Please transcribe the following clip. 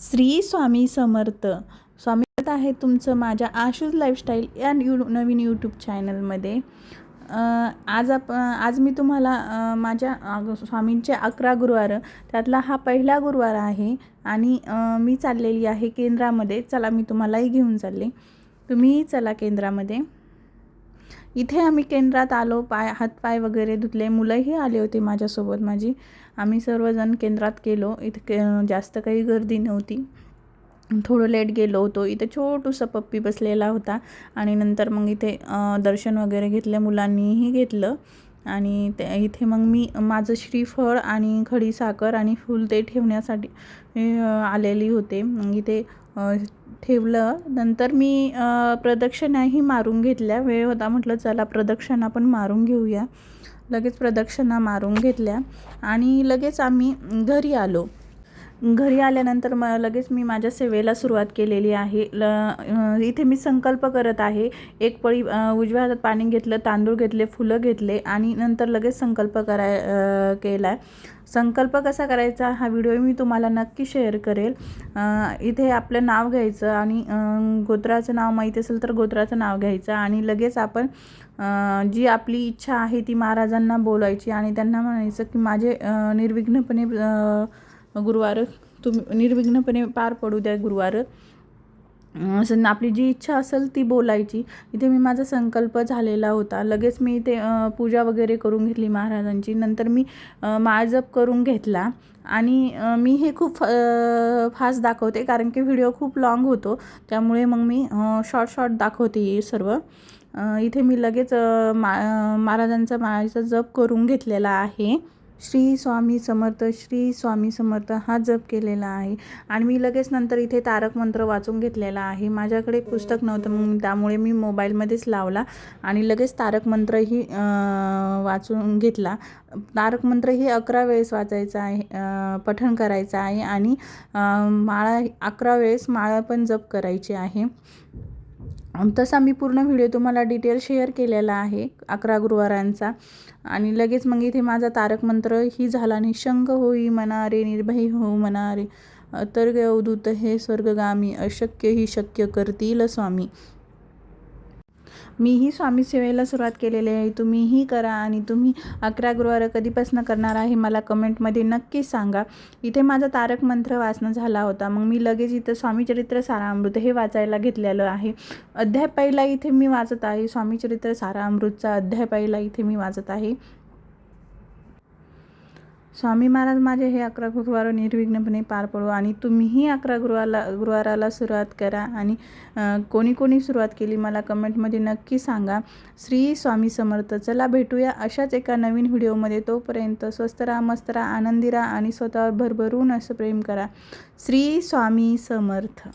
श्री स्वामी समर्थ. स्वामी आहे तुमचं माझ्या आशूज लाईफस्टाईल या यू नवीन यूट्यूब चॅनलमध्ये आज आप आज मी तुम्हाला माझ्या स्वामींचे अकरा गुरुवार त्यातला हा पहिला गुरुवार आहे आणि मी चाललेली आहे केंद्रामध्ये. चला मी तुम्हालाही घेऊन चालले. तुम्हीही चला केंद्रामध्ये. इथे आम्ही केंद्रात आलो पाय हातपाय वगैरे धुतले. मुलंही आले होते माझ्यासोबत माझी. आम्ही सर्वजण केंद्रात गेलो. इथे के जास्त काही गर्दी नव्हती. थोडं लेट गेलो होतो. इथे छोटूसा पप्पी बसलेला होता आणि नंतर मग इथे दर्शन वगैरे घेतले मुलांनीही घेतलं. आणि ते इथे मग मी माझं श्रीफळ आणि खडीसाखर आणि फूल ते ठेवण्यासाठी आलेली होते. मग इथे ठेवलं. नंतर मी प्रदक्षिणाही मारून घेतल्या. वेळ होता म्हटलं चला प्रदक्षिणा पण मारून घेऊया. लगेच प्रदक्षिणा मारून घेतल्या. आणि लगेच आम्ही घरी आलो. घरी आल्यानंतर म लगेच मी माझ्या सेवेला सुरुवात केलेली आहे. ल इथे मी संकल्प करत आहे. एक पळी उजव्या हातात पाणी घेतलं तांदूळ घेतले फुलं घेतले आणि नंतर लगेच संकल्प कराय केला आहे संकल्प कसा करायचा? हा व्हिडिओ मी तुम्हाला नक्की शेअर करेल. इथे आपलं नाव घ्यायचं आणि गोत्राचं नाव माहीत असेल तर गोत्राचं नाव घ्यायचं आणि लगेच आपण जी आपली इच्छा आहे ती महाराजांना बोलायची आणि त्यांना म्हणायचं की माझे निर्विघ्नपणे गुरुवार तुम्ही निर्विघ्नपणे पार पडू द्या गुरुवार. असं आपली जी इच्छा असेल ती बोलायची. इथे मी माझा संकल्प झालेला होता. लगेच मी इथे पूजा वगैरे करून घेतली महाराजांची. नंतर मी माळजप करून घेतला. आणि मी हे खूप फास्ट दाखवते कारण की व्हिडिओ खूप लाँग होतो. त्यामुळे मग मी शॉर्ट शॉर्ट दाखवते सर्व. इथे मी लगेच मा महाराजांचा माळाचा जप करून घेतलेला आहे. श्री स्वामी समर्थ श्री स्वामी समर्थ हा जप केलेला आहे. आणि मी लगेच नंतर इथे तारक मंत्र वाचून घेतलेला आहे. माझ्याकडे पुस्तक नव्हतं मग त्यामुळे मी मोबाईलमध्येच लावला आणि लगेच तारक मंत्रही वाचून घेतला. तारक मंत्रही अकरा वेळेस वाचायचं आहे पठण करायचं आहे आणि माळा अकरा वेळेस माळा पण जप करायची आहे. तसा मी पूर्ण व्हिडिओ तुम्हाला डिटेल शेअर केलेला आहे अकरा गुरुवारांचा. आणि लगेच मग इथे माझा तारक मंत्र ही झाला निशंक होई म्हणा रे निर्भय हो म्हणा रे अवधूत हे स्वर्गगामी अशक्य ही शक्य करतील स्वामी. मीही स्वामी सेवेला सुरुवात केलेली आहे. तुम्हीही करा आणि तुम्ही अकरा गुरुवार कधीपासून करणार आहे मला कमेंटमध्ये नक्की सांगा. इथे माझा तारक मंत्र वाचणं झाला होता. मग मी लगेच इथं स्वामीचरित्र सारामृत हे वाचायला घेतलेलं आहे. अध्याय पहिला इथे मी वाचत आहे. स्वामीचरित्र सारामृतचा अध्याय पहिला इथे मी वाचत आहे. स्वामी महाराज माझे हे अकरा गुरुवार निर्विघ्नपणे पार पडू आणि तुम्हीही अकरा गुरुवाला गुरुवाराला सुरुवात करा आणि कोणी कोणी सुरुवात केली मला कमेंटमध्ये नक्की सांगा. श्री स्वामी समर्थ चला भेटूया अशाच एका नवीन व्हिडिओमध्ये. तोपर्यंत स्वस्त राहा मस्त राहा आनंदी राहा आणि स्वतःवर भरभरून असं प्रेम करा. श्री स्वामी समर्थ.